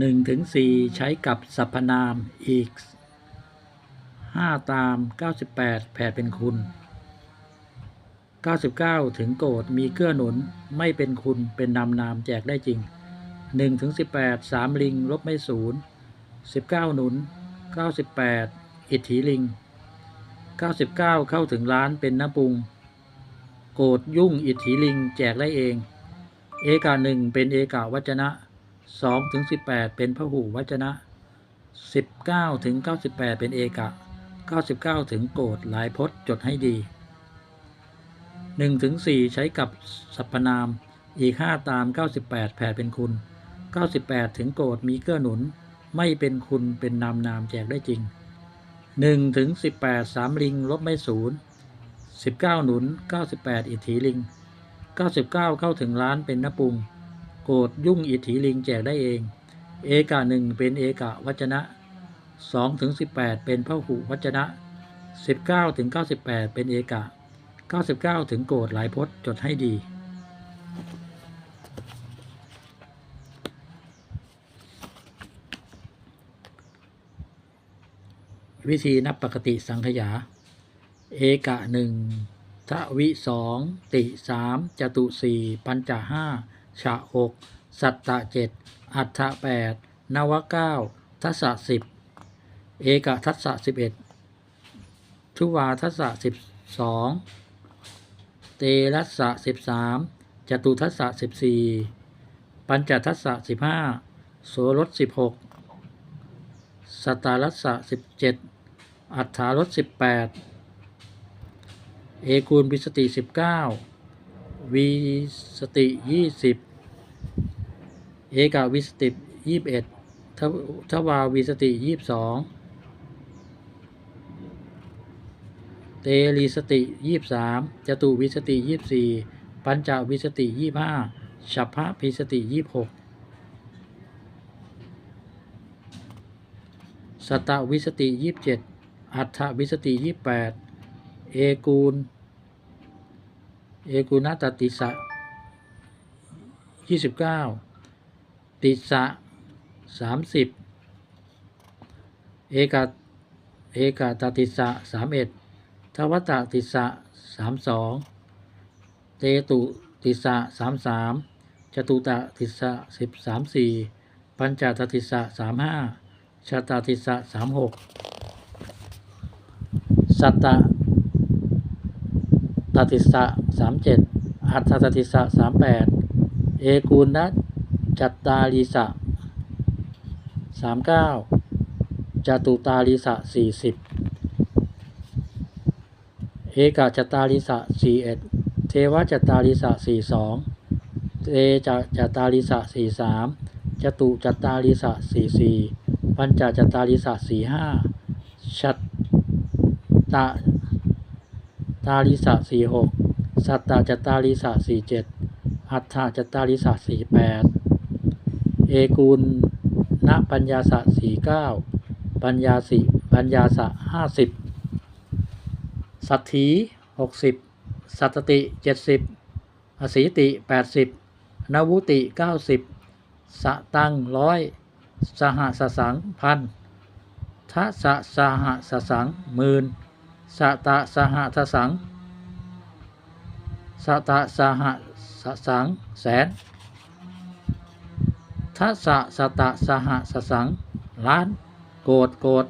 1ถึง4ใช้กับสรรพนามอีก 5 ตาม 98 แผ่เป็นคุณ 99 ถึงโกรธมีเกื้อหนุนไม่เป็นคุณเป็นนามนามแจกได้จริง 1 ถึง 18 3 ลิงลบไม่ศูนย์19 หนุน 98 อิทธิลิง 99 เข้าถึงล้านเป็นน้ำปรุง โกรธยุ่งอิทธิลิงแจกได้เอง เอกาหนึ่งเป็นเอกาวัจนะ 2ถึง18 เป็นพหู วัจนะ 19ถึง98 เป็นเอกะ 99 ถึงโกรธหลายพจน์จดให้ดี 1ถึง4ใช้กับสรรพนาม อีก 5 ตาม 98 แผ่เป็นคุณ 98 ถึงโกรธมีเกื้อหนุน ไม่เป็นคุณเป็นนามนามแจกได้จริง 1 ถึง 18 3 ลิงลบไม่ศูนย์19 หนุน 98 อิทธิลิง 99 เข้าถึงล้านเป็นนปุง โกรธยุ่งอิทธิลิงแจกได้เอง เอกะหนึ่งเป็นเอกะวัจนะ2ถึง18เป็นพหุวัจนะ19ถึง98เป็นเอกะ99ถึงโกรธหลายพจน์จดให้ดี วิธีนับปกติสังขยา เอกะหนึ่งทวิสองติสามจตุสี่ปัญจห้า ฉะหกสัตตะเจ็ดอัฏฐะแปดนวเก้าทัศสิบเอกทัศสิบเอ็ดทุวาทัศสิบสองเตรัสสะสิบสามจตุทัศสิบสี่ปัญจทัศสิบห้าโสรสสิบหกสตารัสสะสิบเจ็ดอัฏฐารสสิบแปดเอกูลวิสติสิบเก้า วีสติยี่สิบเอกาวิสติยี่สิบเอ็ดทวทวาวิสติยี่สิบสองเตลีสติยี่สามจตุวิสติยี่สี่ปัญจวิสติยี่ห้าฉัพพะพิสติยี่หกสตวิสติยี่เจ็ดอัฏฐวิสติยี่แปดเอกูล เอกุณตติสะยี่สิบเก้าติสะสามสิบเอกาเอกาตติสะสามเอ็ดทวัตติสะสามสองเตตุติสะสามสามจตุตติสะสิบสามสี่ปัญจตติสะสามห้าชาตติสะสามหกสัตตะ ตติสะสามเจ็ดอัฏฐตติสะสามแปดเอกูณัจัตตาลีสะสามเก้าจตุตาลีสะสี่สิบเอกาจัตตาลีสะสี่เอ็ดเทวจัตตาลีสะสี่สองเตจะจัตตาลีสะสี่สามจตุจัตตาลีสะสี่สี่ปัญจจัตตาลีสะสี่ห้าชัตตะ ตาลิสะสี่หกสัตตาจตาลิสะสี่เจ็ดอัฏฐาจตาลิสะสี่แปดเอกุลณปัญญาสะสี่เก้าปัญญาสิปัญญาสะห้าสิบสัตถีหกสิบสัตติเจ็ดสิบอสีติแปดสิบนวุติเก้าสิบสะตังร้อยสหสสังพันทะสะสหสสังหมื่น สตะสหทสังสตะสหสสังแสนทัสสะสตะสหสสังล้าน โกดโกด